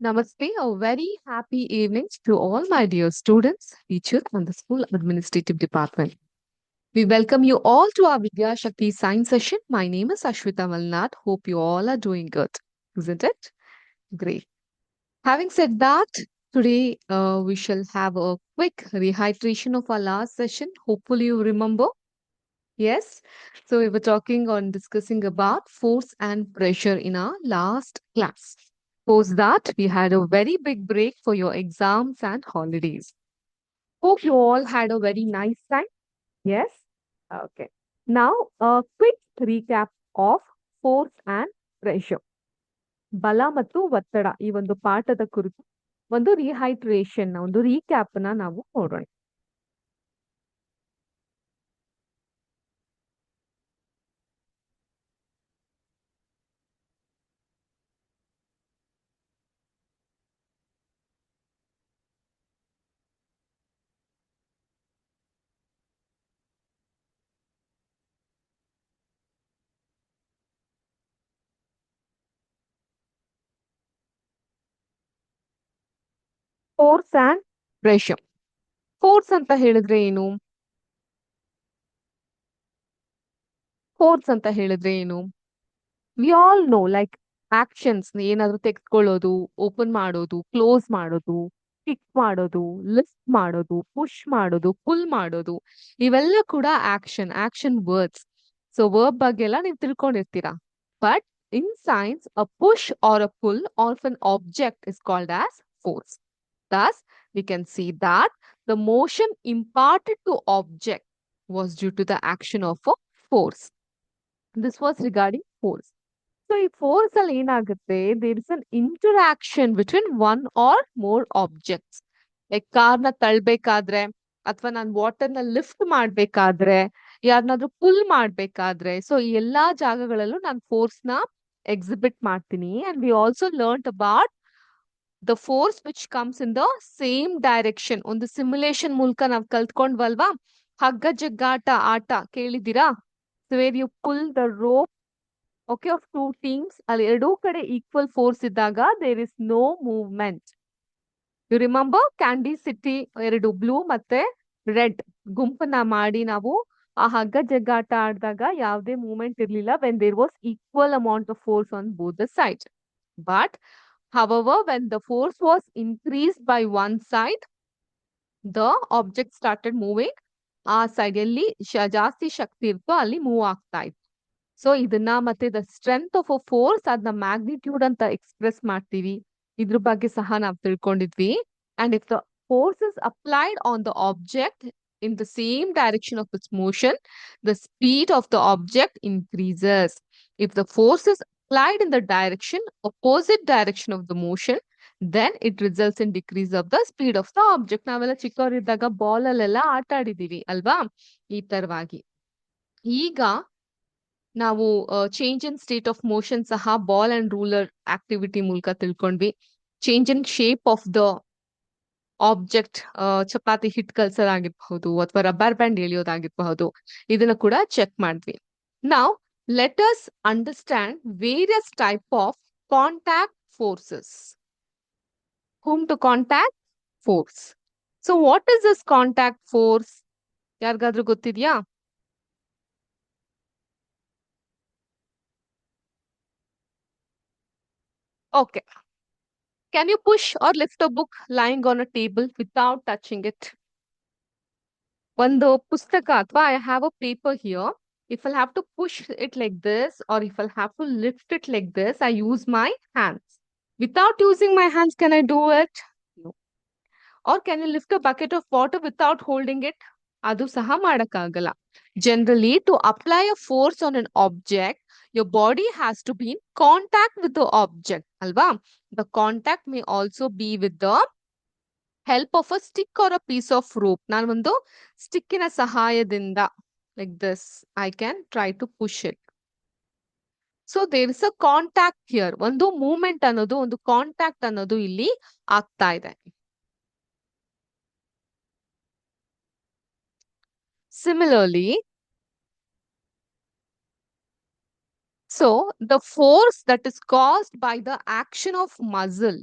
Namaste, a very happy evening to all my dear students, teachers, and the school administrative department. We welcome you all to our Vidya Shakti science session. My name is Ashwita Malnat. Hope you all are doing good, isn't it? Great. Having said that, today uh, we shall have a quick rehydration of our last session. Hopefully, you remember. Yes. So, we were talking on discussing about force and pressure in our last class. Post that, we had a very big break for your exams and holidays. Hope you all had a very nice time. Yes? Okay. Now, a quick recap of force and pressure. ಬಲ ಮತ್ತು ಒತ್ತಡ ಈ ಒಂದು ಪಾಠದ ಕುರಿತು ಒಂದು rehydration ಒಂದು recap ನ ನಾವು ನೋಡೋಣ ಫೋರ್ಸ್ ಅಂಡ್ ಪ್ರೆಷರ್ ಫೋರ್ಸ್ ಅಂತ ಹೇಳಿದ್ರೆ ಏನು? ಫೋರ್ಸ್ ಅಂತ ಹೇಳಿದ್ರೆ ಏನು? We all know like actions ಏನಾದ್ರೂ ತೆಗೆದುಕೊಳ್ಳೋದು ಓಪನ್ ಮಾಡೋದು ಕ್ಲೋಸ್ ಮಾಡೋದು ಕಿಕ್ ಮಾಡೋದು ಲಿಫ್ಟ್ ಮಾಡೋದು ಪುಷ್ ಮಾಡೋದು ಪುಲ್ ಮಾಡೋದು, ಇವೆಲ್ಲ ಕೂಡ action action words so verb ಬಗ್ಗೆ ಎಲ್ಲ ನೀವು ತಿಳ್ಕೊಂಡಿರ್ತೀರಾ? But in science a push or a pull or an object is called as force Thus, we can see that the motion imparted to object was due to the action of a force. This was regarding force. So, ಈ force ಅಲ್ಲಿ ಏನಾಗುತ್ತೆ there is an interaction between one or more objects. Like ಕಾರ್ನ ತಳ್ಬೇಕಾದ್ರೆ ಅಥವಾ ನಾನು water ನ lift ಮಾಡ್ಬೇಕಾದ್ರೆ ಯಾರನ್ನಾದ್ರೂ full ಮಾಡ್ಬೇಕಾದ್ರೆ ಸೊ ಈ ಎಲ್ಲಾ ಜಾಗಗಳಲ್ಲೂ ನಾನು ಫೋರ್ಸ್ ನ ಎಕ್ಸಿಬಿಟ್ ಮಾಡ್ತೀನಿ and we also learn about the force which comes in the same direction ಒಂದು ಸಿಮ್ಯುಲೇಷನ್ ಮೂಲಕ ನಾವ್ ಕಲ್ತ್ಕೊಂಡ್ವಲ್ವಾ ಹಗ್ಗ ಜಗ್ಗಾಟ ಆಟ ಕೇಳಿದ್ದೀರಾ where you full the rope okay of two teams ಅಲ್ಲಿ ಎರಡೂ ಕಡೆ ಈಕ್ವಲ್ ಫೋರ್ಸ್ ಇದ್ದಾಗ there is no movement you remember candy city ಎರಡು ಬ್ಲೂ ಮತ್ತೆ ರೆಡ್ ಗುಂಪನ್ನ ಮಾಡಿ ನಾವು ಆ ಹಗ್ಗ ಜಗ್ಗಾಟ ಆಡಿದಾಗ ಯಾವುದೇ ಮೂವ್ಮೆಂಟ್ ಇರ್ಲಿಲ್ಲ when there was equal amount of force on both the side but However, when the force was increased by one side, the object started moving. ಆ ಸೈಡ್ ಎಲ್ಲಿ ಶ- ಜಾಸ್ತಿ ಶಕ್ತಿ ಇರ್ತೋ ಅಲ್ಲಿ ಮೂವ್ ಆಗ್ತಾ ಇತ್ತು ಸೊ ಇದನ್ನ ಮತ್ತೆ the strength of a force ಅದನ್ನ ಮ್ಯಾಗ್ನಿಟ್ಯೂಡ್ ಅಂತ ಎಕ್ಸ್ಪ್ರೆಸ್ ಮಾಡ್ತೀವಿ ಇದ್ರ ಬಗ್ಗೆ ಸಹ ನಾವು ತಿಳ್ಕೊಂಡಿದ್ವಿ and if the force is applied on the object in the same direction of it's motion the speed of the object increases if the force is applied in the direction, opposite direction of the motion, then it results in decrease of the speed of the object. ನಾವೆಲ್ಲ ಚಿಕ್ಕವರಿದ್ದಾಗ ball ಅಲ್ಲೆಲ್ಲ ಆಟ ಆಡಿದೀವಿ ಅಲ್ವಾ? ಈ ತರವಾಗಿ. ಈಗ ನಾವು change in state of motion ಸಹ ಬಾಲ್ ಅಂಡ್ ರೂಲರ್ ಆಕ್ಟಿವಿಟಿ ಮೂಲಕ ತಿಳ್ಕೊಂಡ್ವಿ. Change in shape of the object chapati hit ಕಲ್ಸೋದಾಗಿರ್ಬಹುದು ಅಥವಾ ರಬ್ಬರ್ ಬ್ಯಾಂಡ್ ಎಳಿಯೋದಾಗಿರ್ಬಹುದು. ಇದನ್ನ ಕೂಡ ಚೆಕ್ ಮಾಡಿದ್ವಿ. ನಾವು let us understand various type of contact forces. Whom to contact? Force. So what is this contact force? ಯಾರಿಗಾದ್ರೂ ಗೊತ್ತಿದ್ಯಾ Okay. Can you push or lift a book lying on a table without touching it? ಒಂದು ಪುಸ್ತಕ ಅಥವಾ I have a paper here. If I'll have to push it like this, or if I'll have to lift it like this, I use my hands. Without using my hands, can I do it? No. Or can you lift a bucket of water without holding it? ಅದು ಸಹ ಮಾಡಕ್ಕಾಗಲ್ಲ generally to apply a force on an object your body has to B in contact with the object ಅಲ್ವಾ the contact May also be with the help of a stick R a piece of rope ನಾನು ಒಂದು ಸ್ಟಿಕ್ಕಿನ ಸಹಾಯದಿಂದ like this, I can try to push it. So there is a contact here ಒಂದು movement ಅನ್ನೋದು ಒಂದು contact ಅನ್ನೋದು ಇಲ್ಲಿ ಆಗ್ತಾ ಇದೆ similarly so the force that is caused by the action of muscle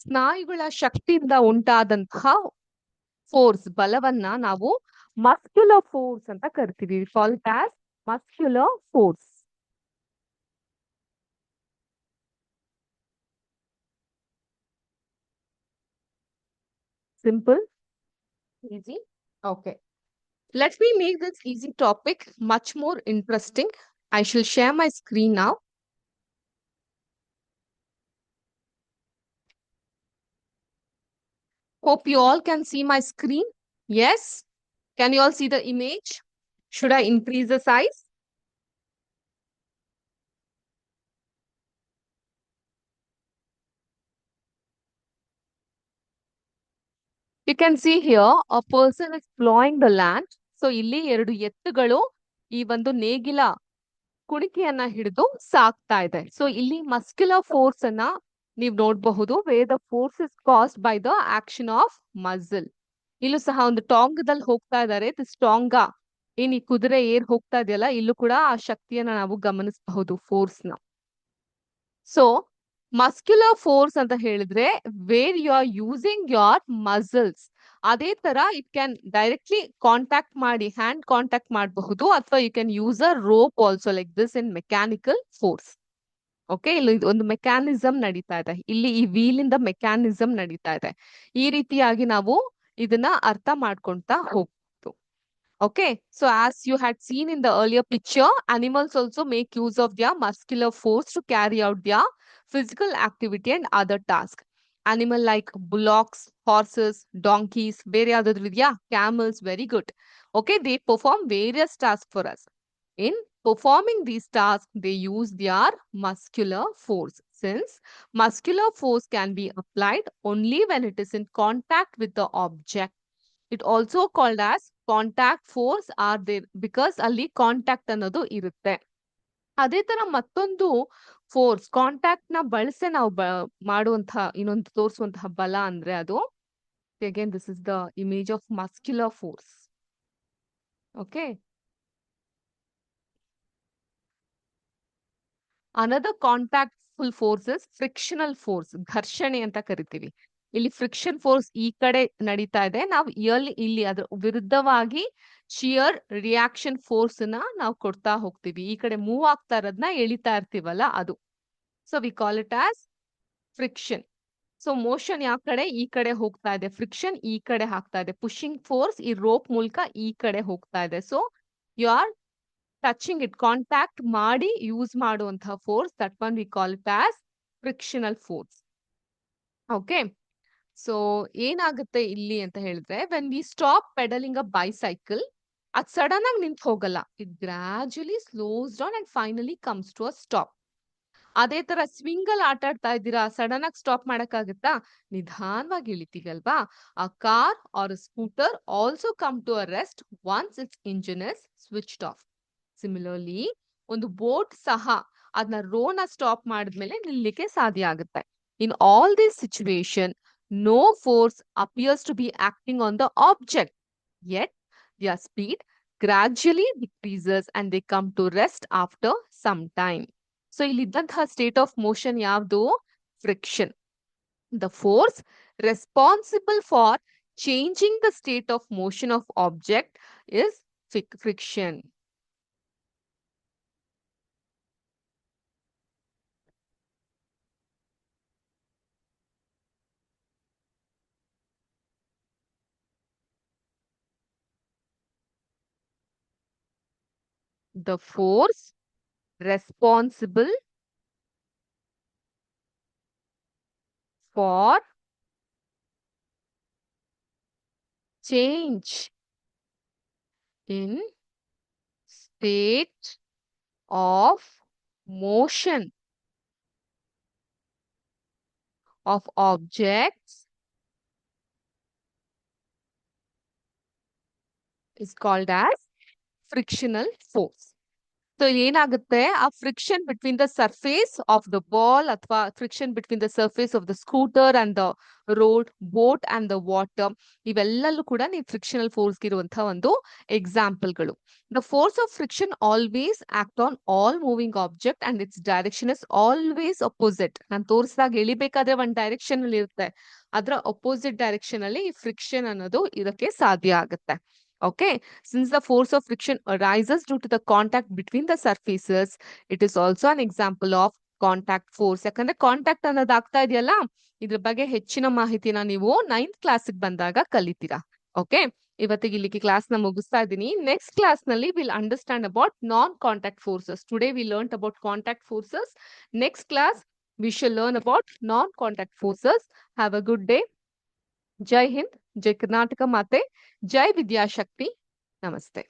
ಸ್ನಾಯುಗಳ ಶಕ್ತಿಯಿಂದ ಉಂಟಾದಂತಹ ಫೋರ್ಸ್ ಬಲವನ್ನ ನಾವು ಮಸ್ಕ್ಯುಲರ್ ಫೋರ್ಸ್ ಅಂತ ಕರಿತೀವಿ call it as muscular force simple easy okay let me make this easy topic much more interesting i shall share my screen now Hope you all can see my screen. Yes? Can you all see the image? Should I increase the size? You can see here a person is plowing the land. So ಇಲ್ಲಿ ಎರಡು ಎತ್ತುಗಳು ಈ ಒಂದು ನೇಗಿಲ ಕುಣಿಕೆಯನ್ನ ಹಿಡಿದು ಸಾಕ್ತಾ ಇದೆ so ಇಲ್ಲಿ ಮಸ್ಕ್ಯುಲರ್ ಫೋರ್ಸ್ ಅನ್ನ ನೀವು ನೋಡಬಹುದು way the force is caused by the action of muscle ಇಲ್ಲೂ ಸಹ ಒಂದು ಟಾಂಗದಲ್ಲಿ ಹೋಗ್ತಾ ಇದ್ದಾರೆ ಸ್ಟ್ರಾಂಗ ಏನ್ ಈ ಕುದುರೆ ಏರ್ ಹೋಗ್ತಾ ಇದೆಯಲ್ಲ, ಇಲ್ಲೂ ಕೂಡ ಆ ಶಕ್ತಿಯನ್ನ ನಾವು ಗಮನಿಸಬಹುದು ಫೋರ್ಸ್ನ. ಸೊ ಮಸ್ಕ್ಯುಲರ್ ಫೋರ್ಸ್ ಅಂತ ಹೇಳಿದ್ರೆ where you are using your muscles ಅದೇ ತರ ಇಟ್ ಕ್ಯಾನ್ ಡೈರೆಕ್ಟ್ಲಿ ಕಾಂಟ್ಯಾಕ್ಟ್ ಮಾಡಿ ಹ್ಯಾಂಡ್ ಕಾಂಟ್ಯಾಕ್ಟ್ ಮಾಡಬಹುದು, ಅಥವಾ you can use a rope also like this in mechanical force okay ಇಲ್ಲಿ ಒಂದು ಮೆಕ್ಯಾನಿಸಮ್ ನಡೀತಾ ಇದೆ ಇಲ್ಲಿ ಈ ವೀಲ್ ಇಂದ ಮೆಕ್ಯಾನಿಸಮ್ ನಡೀತಾ ಇದೆ ಈ ರೀತಿಯಾಗಿ ನಾವು ಇದನ್ನ ಅರ್ಥ ಮಾಡ್ಕೊಂತಾ ಹೋಗ್ತು okay so as you had seen in the earlier picture animals also make use of their muscular force to carry out their physical activity and other tasks. Animal like bullocks, horses, donkeys, ಬೇರೆ ಯಾವ್ದಾದ್ರು ಇದೆಯಾ camels, very good. Okay, they perform various tasks for us. In performing these tasks, they use their muscular force. Since muscular force can be applied only when it is in contact with the object. It also called as contact force are there because ಅಲ್ಲಿ contact ಅನ್ನೋದು ಇರುತ್ತೆ. ಅದೇ ತರ ಮತ್ತೊಂದು force contact ನ ಬಳಸೆ ನಾವು ಮಾಡುವಂತಹ ಇನ್ನೊಂದು ತೋರಿಸುವಂತಹ ಬಲ ಅಂದ್ರೆ ಅದು again this is the image of muscular force okay Another contact full forces frictional force ಘರ್ಷಣೆ ಅಂತ ಕರಿತೀವಿ. ಇಲ್ಲಿ ಫ್ರಿಕ್ಷನ್ ಫೋರ್ಸ್ ಈ ಕಡೆ ನಡೀತಾ ಇದೆ. ನಾವು ಇಯರ್ಲಿ ಇಲ್ಲಿ ಅದ್ರ ವಿರುದ್ಧವಾಗಿ ಶಿಯರ್ ರಿಯಾಕ್ಷನ್ ಫೋರ್ಸ್ನ ನಾವು ಕೊಡ್ತಾ ಹೋಗ್ತೀವಿ. ಈ ಕಡೆ ಮೂವ್ ಆಗ್ತಾ ಇರೋದನ್ನ ಎಳಿತಾ ಇರ್ತೀವಲ್ಲ ಅದು. So we call it as friction so motion ಯಾವ ಕಡೆ? ಈ ಕಡೆ ಹೋಗ್ತಾ ಇದೆ. ಫ್ರಿಕ್ಷನ್ ಈ ಕಡೆ ಹಾಕ್ತಾ ಇದೆ. ಪುಷಿಂಗ್ ಫೋರ್ಸ್ ಈ ರೋಪ್ ಮೂಲಕ ಈ ಕಡೆ ಹೋಗ್ತಾ ಇದೆ. So you are touching it contact ಮಾಡಿ ಯೂಸ್ ಮಾಡುವಂತಹ force that one we call it as frictional force okay so ಏನಾಗುತ್ತೆ ಇಲ್ಲಿ ಅಂತ ಹೇಳಿದ್ರೆ when we stop pedalling a bicycle ಅದ್ ಸಡನ್ ಆಗಿ ನಿಂತು ಹೋಗಲ್ಲ. It gradually slows down and finally comes to a stop ಅದೇ ತರ ಸ್ವಿಂಗ್ ಅಲ್ಲಿ ಆಟ ಆಡ್ತಾ ಇದ್ದೀರಾ ಸಡನ್ ಆಗಿ ಸ್ಟಾಪ್ ಮಾಡಕ್ಕಾಗತ್ತಾ? ನಿಧಾನವಾಗಿ ಇಳಿತೀವಲ್ವಾ ಆ car or scooter also come to a rest once its engine is switch off similarly ಒಂದು ಬೋಟ್ ಸಹ ಅದನ್ನ ರೋನ ಸ್ಟಾಪ್ ಮಾಡಿದ್ಮೇಲೆ ನಿಲ್ಲಿಕ್ಕೆ ಸಾಧ್ಯ ಆಗುತ್ತೆ in all this situation no force appears to be acting on the object. Yet, their speed gradually decreases and they come to rest after some time. So, ಇಲ್ಲಿದ್ದಂತಹ state of motion ಯಾವುದು friction. The force responsible for changing the state of motion of object is friction. The force responsible for change in state of motion of objects is called as frictional force. So ಏನಾಗುತ್ತೆ? ಆ friction between the surface of the ball ಅಥವಾ friction between the surface of the scooter and the road boat and the water ಇವೆಲ್ಲಲ್ಲೂ ಕೂಡ ನೀವು frictional force ಇರುವಂತಹ ಒಂದು ಎಕ್ಸಾಂಪಲ್ಗಳು the force of friction always act on all moving object and its direction is always opposite ನಾನು ತೋರಿಸಿದಾಗ ಎಳಿಬೇಕಾದ್ರೆ ಒಂದು direction ಅಲ್ಲಿ ಇರುತ್ತೆ ಅದರ ಅಪೋಸಿಟ್ ಡೈರೆಕ್ಷನ್ ಅಲ್ಲಿ ಈ ಫ್ರಿಕ್ಷನ್ ಅನ್ನೋದು ಇದಕ್ಕೆ ಸಾಧ್ಯ ಆಗುತ್ತೆ. Okay, since the force of friction arises due to the contact between the surfaces, it is also an example of contact force ಯಾಕಂದ್ರೆ ಕಾಂಟ್ಯಾಕ್ಟ್ ಅನ್ನೋದು ಆಗ್ತಾ ಇದೆಯಲ್ಲ ಇದ್ರ ಬಗ್ಗೆ ಹೆಚ್ಚಿನ ಮಾಹಿತಿನ ನೀವು ನೈನ್ತ್ ಕ್ಲಾಸಿಗೆ ಬಂದಾಗ ಕಲಿತೀರಾ ಓಕೆ ಇವತ್ತಿಗೆ ಇಲ್ಲಿಗೆ ಕ್ಲಾಸ್ ನ ಮುಗಿಸ್ತಾ ಇದ್ದೀನಿ ನೆಕ್ಸ್ಟ್ ಕ್ಲಾಸ್ ನಲ್ಲಿ will understand about non contact forces today we learn about contact forces next class we shall learn about non contact forces have a good day ಜೈ ಹಿಂದ್ ಜೈ ಕರ್ನಾಟಕ ಮಾತೆ ಜೈ ವಿದ್ಯಾಶಕ್ತಿ. ನಮಸ್ತೆ.